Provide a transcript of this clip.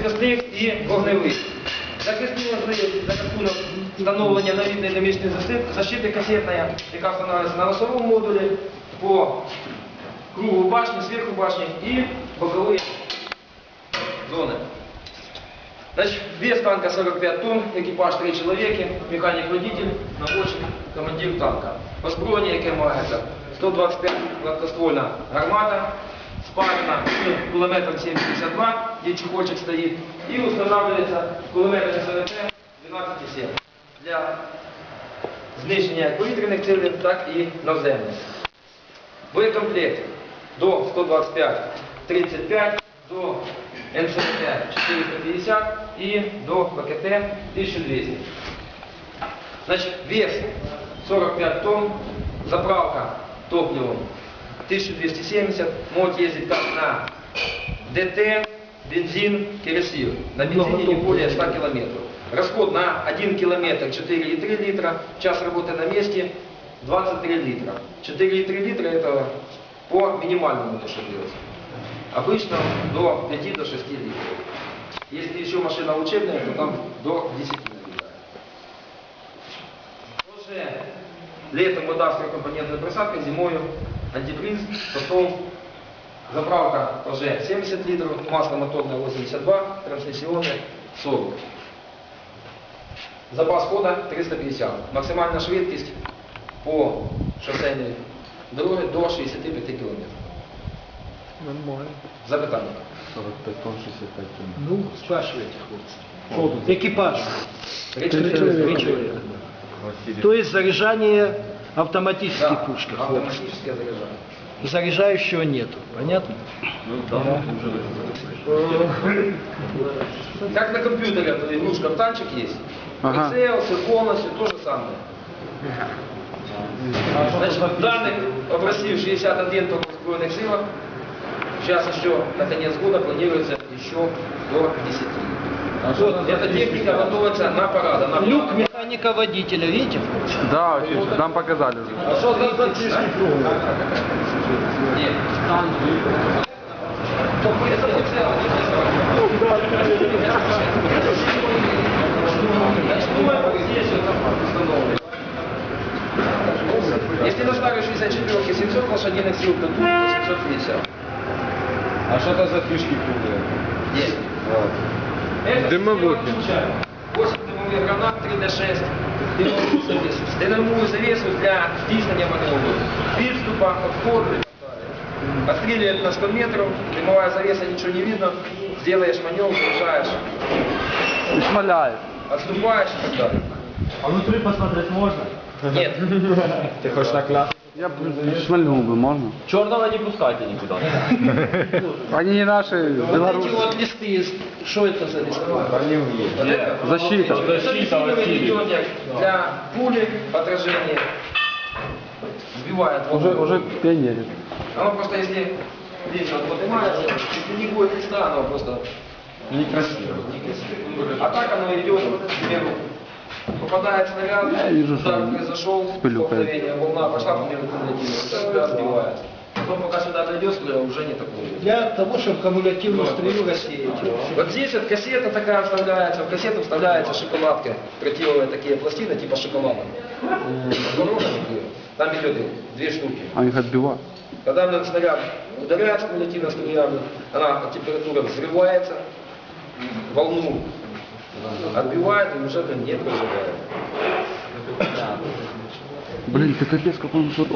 захисних і вогневих. Захисні можливості за рахунок встановлення навідної динамічної защити, защити касетної, яка встановлюється на носовому модулі по кругу башни, сверху башни и боковые зоны. Значит, вес танка 45 тонн, экипаж 3 чоловіки, механік-водитель, наводчик, командир танка. Озброєння, яке мається 125 гладкоствольна гармата, спарена з кулеметом 7,52, де чехольчик стоїть, і встановлюється кулеметом СВТ 12,7 для знищення як повітряних цілей, так і наземних. Боєкомплект до 125 35, до НСТ 450 і до ПКТ 1200. Значить, вес 45 тонн, заправка топливом 1270, может ездить как на ДТ, бензин, керосин. На бензине не более 100 километров. Расход на 1 километр 4,3 литра, час работы на месте 23 литра. 4,3 литра это по минимальному делается. Обычно до 5 до 6 литров. Если еще машина учебная, то там до 10 литров. Тоже летом вода с трехкомпонентной просадкой, зимой антифриз, потом заправка тоже 70 литров, масло моторное 82, трансмиссионное 40. Запас хода 350. Максимальная швидкість по шосейній дорогі до 65 км. Нормально. Запитання. 45 тонн, 65 тонн. Ну, спрашивайте, хлопцы. Что тут? Экипаж. Три Три чоловіка. человека. То Да, автоматических пушек. хлопцы. автоматическое заряжание. Заряжающего нету. Понятно? Как на компьютере, вот игрушка в танчик есть. Ага. Все полностью, то же самое. Значит, данных попросил 61 только в силах. Сейчас еще на конец года планируется еще до 10. Вот, эта техника готовится на парада. На Люк парад. механика-водителя, видите? Да, вообще, нам показали уже. А что за вот установлено. Если на старой 64 700 лошадиных сил, то тут 750. А что это за фишки круглые? Включает 8 дымовых гранат 3D6, дымовую завесу, дымовую завесу для здійснення маневру, підступа, отходу. Отстреливает на 100 метров, дымовая завеса, ничего не видно, сделаешь маневр, заезжаешь, И шмаляет. отступаешь и так далее. А внутри посмотреть можно? Нет. Ты хочешь на класс? Я бы шмальнул бы, можно? Черного не пускайте никуда. Они не наши, Вот эти белорусы. вот листы, что это за листы? Защита. Ведерник для пули, отражения. Сбивает Уже, воздух. уже пионерит. Оно просто если видно, вот поднимается, если не будет листа, оно просто Некрасиво. А так оно идет, к примеру, попадает снаряд, Я вижу, удар что произошел, с столкновение, волна пошла по миру снаряд сбивает. Потом пока сюда дойдет, уже не такой. Для того, чтобы кумулятивную стрелу рассеять. Вот здесь вот кассета такая вставляется, в кассету вставляется шоколадка, тротиловые такие пластины, типа шоколада. Там идет две штуки. А их отбивают. Когда на снаряд ударяется кумулятивно снаряд, она от температуры взрывается, волну отбивает и уже не проживает. Блин, ты капец, какой широкий.